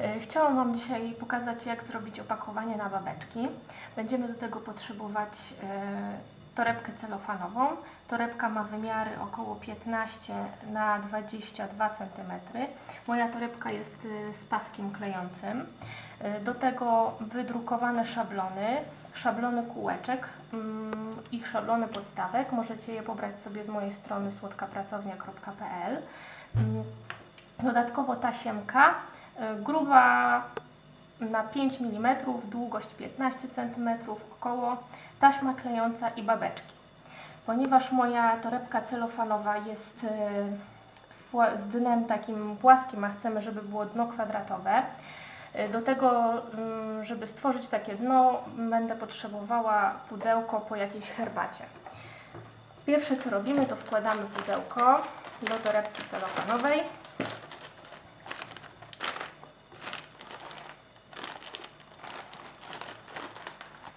E, Chciałam Wam dzisiaj pokazać, jak zrobić opakowanie na babeczki. Będziemy do tego potrzebować e, torebkę celofanową. Torebka ma wymiary około 15 na 22 cm. Moja torebka jest e, z paskiem klejącym. Do tego wydrukowane szablony, szablony kółeczek mm, i szablony podstawek. Możecie je pobrać sobie z mojej strony słodkapracownia.pl. Mm, Dodatkowo tasiemka gruba na 5 mm, długość 15 cm około, taśma klejąca i babeczki. Ponieważ moja torebka celofanowa jest y, z, dnem takim płaskim, a chcemy, żeby było dno kwadratowe, y, do tego, ym, żeby stworzyć takie dno, będę potrzebowała pudełko po jakiejś herbacie. Pierwsze co robimy, to wkładamy pudełko do torebki celofanowej.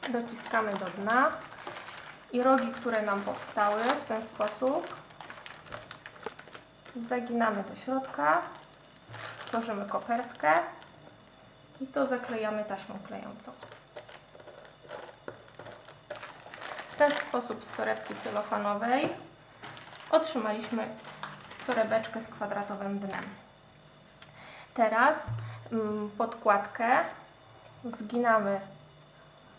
Dociskamy do dna i rogi, które nam powstały w ten sposób zaginamy do środka, tworzymy kopertkę i to zaklejamy taśmą klejącą. W ten sposób z torebki celofanowej otrzymaliśmy torebeczkę z kwadratowym dnem. Teraz mm, podkładkę zginamy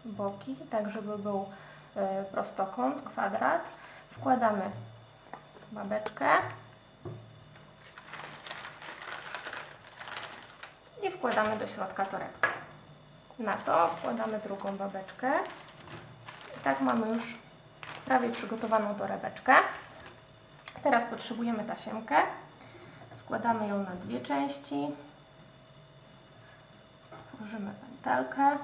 boki, tak żeby był e, prostokąt, kwadrat. Wkładamy babeczkę i wkładamy do środka torebki. Na to wkładamy drugą babeczkę. I tak mamy już prawie przygotowaną torebeczkę. Teraz potrzebujemy tasiemkę. Składamy ją na dwie części. Tworzymy pętelkę.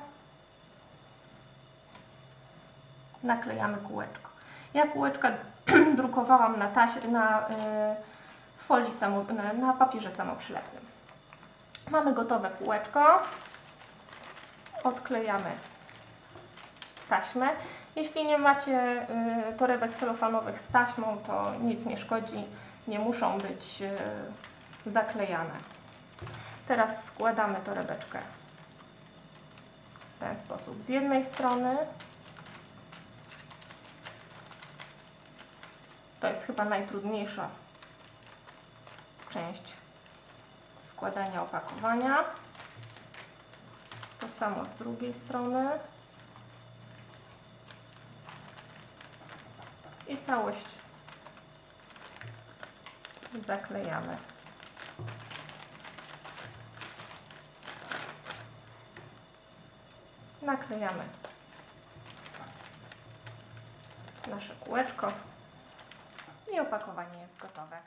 Naklejamy kółeczko. Ja kółeczka drukowałam na, taś- na y, folii samo, na, na papierze samoprzylepnym. Mamy gotowe kółeczko. Odklejamy taśmę. Jeśli nie macie y, torebek celofanowych z taśmą, to nic nie szkodzi. Nie muszą być y, zaklejane. Teraz składamy torebeczkę w ten sposób. Z jednej strony To jest chyba najtrudniejsza część składania opakowania. To samo z drugiej strony. I całość zaklejamy. Naklejamy nasze kółeczko i opakowanie jest gotowe.